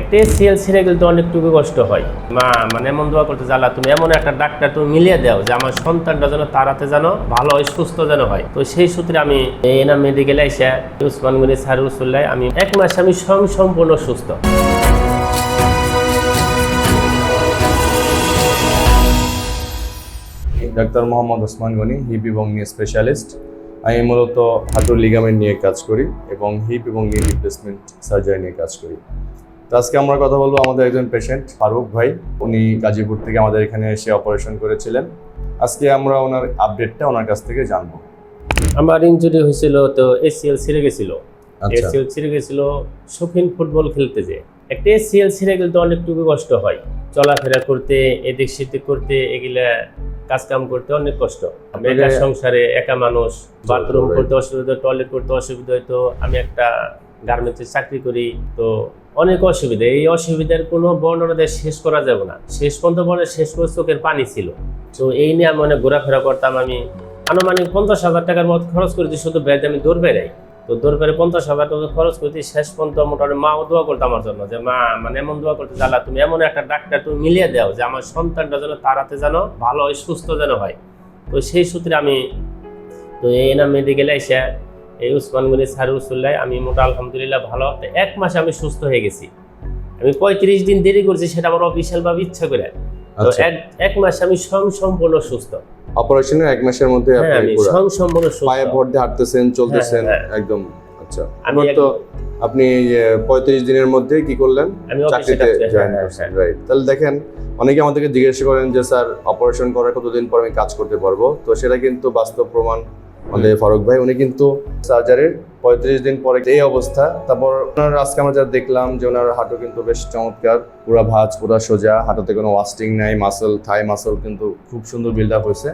একটা এসিএল ছিঁড়ে গেলে তো অনেকটুকু কষ্ট হয়। মা মানে এমন দোয়া করতে জ্বালা তুমি এমন একটা ডাক্তার তুমি মিলিয়ে দাও যে আমার সন্তানটা যেন তাড়াতে যেন ভালো হয়, সুস্থ যেন হয়। তো সেই সূত্রে আমি এনাম মেডিকেলে এসে উসমানগঞ্জ সার রসুল্লাহ, আমি এক মাস আমি স্বয়ং সম্পূর্ণ সুস্থ। ডাক্তার মোহাম্মদ ওসমান গনি হিপ এবং নি স্পেশালিস্ট আমি মূলত হাঁটুর লিগামেন্ট নিয়ে কাজ করি এবং হিপ এবং নি রিপ্লেসমেন্ট সার্জারি নিয়ে কাজ করি। তো আজকে আমরা কথা বলব আমাদের একজন পেশেন্ট ফারুক ভাই। উনি গাজীপুর থেকে আমাদের এখানে এসে অপারেশন করেছিলেন। আজকে আমরা ওনার আপডেটটা ওনার কাছ থেকে জানব। আমার ইনজুরি হয়েছিল তো এসিএল ছিঁড়ে গেছিল। আচ্ছা। এসিএল ছিঁড়ে গেছিল শৌখিন ফুটবল খেলতে যে। একটা এসিএল ছিঁড়ে গেলে তো অনেকটুকু কষ্ট হয়। চলাফেরা করতে এদিক সেদিক করতে এগুলা কাজ কাম করতে অনেক কষ্ট। একা সংসারে একা মানুষ বাথরুম করতে অসুবিধা টয়লেট করতে অসুবিধা হয়তো আমি একটা গার্মেন্টসে চাকরি করি, তো অনেক অসুবিধা। এই অসুবিধার কোনো বর্ণনা দিয়ে শেষ করা যাবে না। শেষ পর্যন্ত বলে শেষ করে চোখের পানি ছিল। তো এই নিয়ে আমি অনেক ঘোরাফেরা করতাম। আমি আনুমানিক পঞ্চাশ হাজার টাকার মতো খরচ করেছি, শুধু ব্যাগ আমি দৌড় বেড়াই তো দৌড় বেড়ে পঞ্চাশ হাজার টাকা খরচ করতে শেষ পর্যন্ত মোটামুটি মাও দোয়া করতো আমার জন্য যে, মা মানে এমন দোয়া করতে জ্বালা তুমি এমন একটা ডাক্তার তুমি মিলিয়ে দাও যে, আমার সন্তানটা যেন তাড়াতে যেন ভালো হয়, সুস্থ যেন হয়। তো সেই সূত্রে আমি, তো এই এনাম মেডিকেলে এসে এই উসমানগঞ্জ সারুসুল্লাহ আমি মোটা আলহামদুলিল্লাহ ভালো। এক মাসে আমি সুস্থ হয়ে গেছি। আমি পঁয়ত্রিশ দিন দেরি করছি সেটা আমার অফিসিয়াল ভাবে ইচ্ছা করে। তো আচ্ছা। এক এক মাসে আমি সম্পূর্ণ সুস্থ। অপারেশনের এক মাসের মধ্যে হ্যাঁ আপনি সম্পূর্ণ সুস্থ। পায়ে ভর দিয়ে হাঁটতেছেন চলতেছেন হ্যাঁ, একদম আচ্ছা। আমি তো আপনি পঁয়ত্রিশ দিনের মধ্যে কি করলেন? চাকরিতে জয়েন হ্যাঁ, করছেন হ্যাঁ, রাইট তাহলে দেখেন অনেকে আমাদেরকে জিজ্ঞেস করেন যে স্যার অপারেশন করার কতদিন পর আমি কাজ করতে পারব? তো সেটা কিন্তু বাস্তব প্রমাণ আমাদের ফারুক ভাই উনি কিন্তু সার্জারির পঁয়ত্রিশ দিন পরে এই অবস্থা। তারপর ওনার আজকে আমরা যা দেখলাম যে ওনার হাঁটু কিন্তু বেশ চমৎকার পুরা ভাঁজ পুরা সোজা হাঁটুতে কোনো ওয়াস্টিং নাই মাসল থাই মাসল কিন্তু খুব সুন্দর বিল্ড আপ হয়েছে।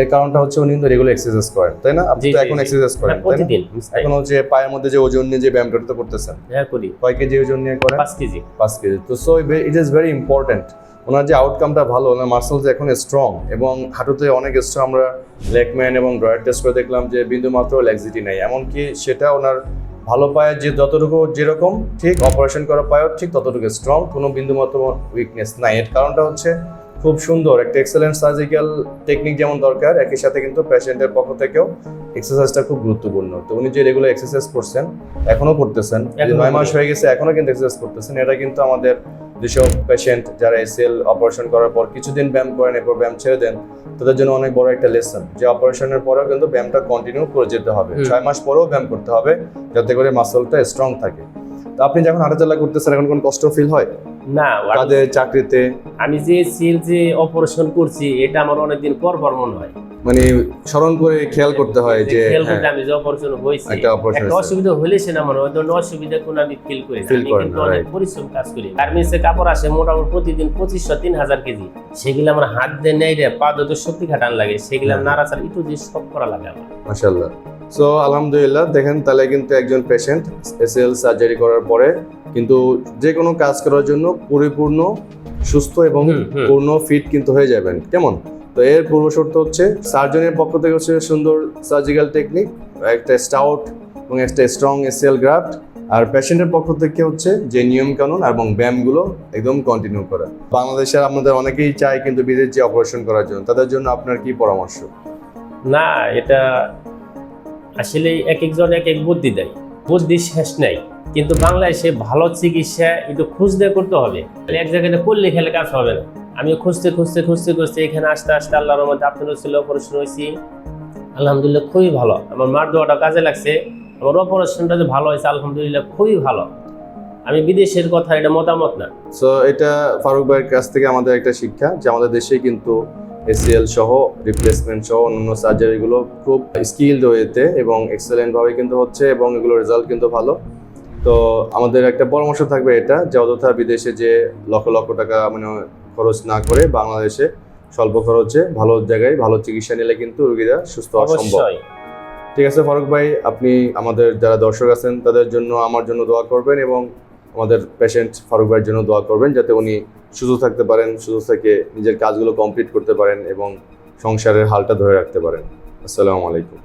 এর কারণটা হচ্ছে উনি কিন্তু রেগুলার এক্সারসাইজ করেন তাই না? আপনি তো এখন এক্সারসাইজ করেন হ্যাঁ, প্রতিদিন এখন হচ্ছে পায়ের মধ্যে যে ওজন নিয়ে যে ব্যায়ামটা তো করতেছেন হ্যাঁ করি। কয় কেজি ওজন নিয়ে করেন? পাঁচ কেজি। পাঁচ কেজি। তো so it is very important ওনার যে আউটকামটা ভালো ওনার মাসলস এখন স্ট্রং এবং হাঁটুতে অনেক স্ট্রং আমরা লেগম্যান এবং ড্রয়ার টেস্ট করে দেখলাম যে বিন্দু মাত্র লেগজিটি নাই। এমনকি সেটা ওনার ভালো পায়ে যে যতটুকু যেরকম ঠিক অপারেশন করা পায়েও ঠিক ততটুকু স্ট্রং কোনো বিন্দু মাত্র উইকনেস নাই। এর কারণটা হচ্ছে খুব সুন্দর একটা এক্সেলেন্ট সার্জিক্যাল টেকনিক যেমন দরকার একই সাথে কিন্তু পেশেন্টের পক্ষ থেকেও এক্সারসাইজটা খুব গুরুত্বপূর্ণ। তো উনি যে রেগুলার এক্সারসাইজ করছেন এখনও করতেছেন। নয় মাস হয়ে গেছে এখনও কিন্তু এক্সারসাইজ করতেছেন। এটা কিন্তু আমাদের যেসব পেশেন্ট যারা এসএল অপারেশন করার পর কিছুদিন ব্যায়াম করেন এরপর ব্যায়াম ছেড়ে দেন তাদের জন্য অনেক বড় একটা লেসন যে অপারেশনের পরেও কিন্তু ব্যায়ামটা কন্টিনিউ করে যেতে হবে। ছয় মাস পরেও ব্যায়াম করতে হবে যাতে করে মাসলটা স্ট্রং থাকে। তো আপনি যখন হাঁটাচলা করতেছেন এখন কোন কষ্ট ফিল হয়? না কাজে চাকরিতে? আমি যে সিল যে অপারেশন করছি এটা আমার অনেকদিন পর পর মনে হয়। মানে স্মরণ করে খেয়াল করতে হয় যে খেয়াল হ্যাঁ, করতে আমি যে অপারেশন হয়েছি একটা operation একটা অসুবিধা হলে সে না মনে হয় ওই ধরনের অসুবিধা কোনো আমি ফিল করি না, অনেক পরিশ্রম কাজ করি। গার্মেন্টসে কাপড় আসে মোটামুটি প্রতিদিন পঁচিশশো তিন হাজার কেজি। সেগুলো আমার হাত দিয়ে নেই রে পা দুটো শক্তি খাটান লাগে সেগুলো হ্যাঁ। নাড়াচাড়া একটু দিয়ে সব করা লাগে আমার। মাশাল্লাহ সো আলহামদুলিল্লাহ দেখেন তাহলে কিন্তু একজন পেশেন্ট এসএল সার্জারি করার পরে কিন্তু যে কোনো কাজ করার জন্য পরিপূর্ণ সুস্থ এবং। পূর্ণ ফিট কিন্তু হয়ে যাবেন। কেমন? তো এর পূর্ব শর্ত হচ্ছে সার্জনের পক্ষ থেকে হচ্ছে সুন্দর সার্জিক্যাল টেকনিক একটা স্টাউট এবং একটা স্ট্রং এসএল গ্রাফট আর পেশেন্টের পক্ষ থেকে হচ্ছে যে নিয়ম কানুন এবং ব্যায়ামগুলো একদম কন্টিনিউ করা। বাংলাদেশের আপনাদের অনেকেই চায় কিন্তু বিদেশ যে অপারেশন করার জন্য তাদের জন্য আপনার কি পরামর্শ? না এটা আসলে এক একজন এক এক বুদ্ধি দেয়। বুদ্ধি শেষ নাই। কিন্তু বাংলাদেশে ভালো চিকিৎসা একটু খুঁজতে করতে হবে। এক জায়গায় করলে খেলে কাজ হবে না। আমি খুঁজতে খুঁজতে খুঁজতে খুঁজতে এখানে আসতে আসতে আল্লাহর মধ্যে আপনার ছিল অপারেশন হয়েছি। আলহামদুলিল্লাহ খুবই ভালো। আমার মার দোয়াটা কাজে লাগছে। আমার অপারেশনটা যে ভালো হয়েছে, আলহামদুলিল্লাহ খুবই ভালো। আমি বিদেশের কথা, এটা মতামত না। সো এটা ফারুক ভাইয়ের কাছ থেকে আমাদের একটা শিক্ষা যে আমাদের দেশে কিন্তু এসিএল সহ রিপ্লেসমেন্ট সহ অন্যান্য সার্জারিগুলো খুব স্কিলড ওয়েতে এবং এক্সেলেন্টভাবে কিন্তু হচ্ছে এবং এগুলোর রেজাল্ট কিন্তু ভালো। তো আমাদের একটা পরামর্শ থাকবে এটা যে অযথা বিদেশে যে লক্ষ লক্ষ টাকা মানে খরচ না করে বাংলাদেশে স্বল্প খরচে ভালো জায়গায় ভালো চিকিৎসা নিলে কিন্তু রোগীরা সুস্থ হওয়া সম্ভব। ঠিক আছে ফারুক ভাই আপনি আমাদের যারা দর্শক আছেন তাদের জন্য আমার জন্য দোয়া করবেন এবং আমাদের পেশেন্ট ফারুক ভাইয়ের জন্য দোয়া করবেন যাতে উনি সুস্থ থাকতে পারেন, সুস্থ থেকে নিজের কাজগুলো কমপ্লিট করতে পারেন এবং সংসারের হালটা ধরে রাখতে পারেন। আসসালামু আলাইকুম।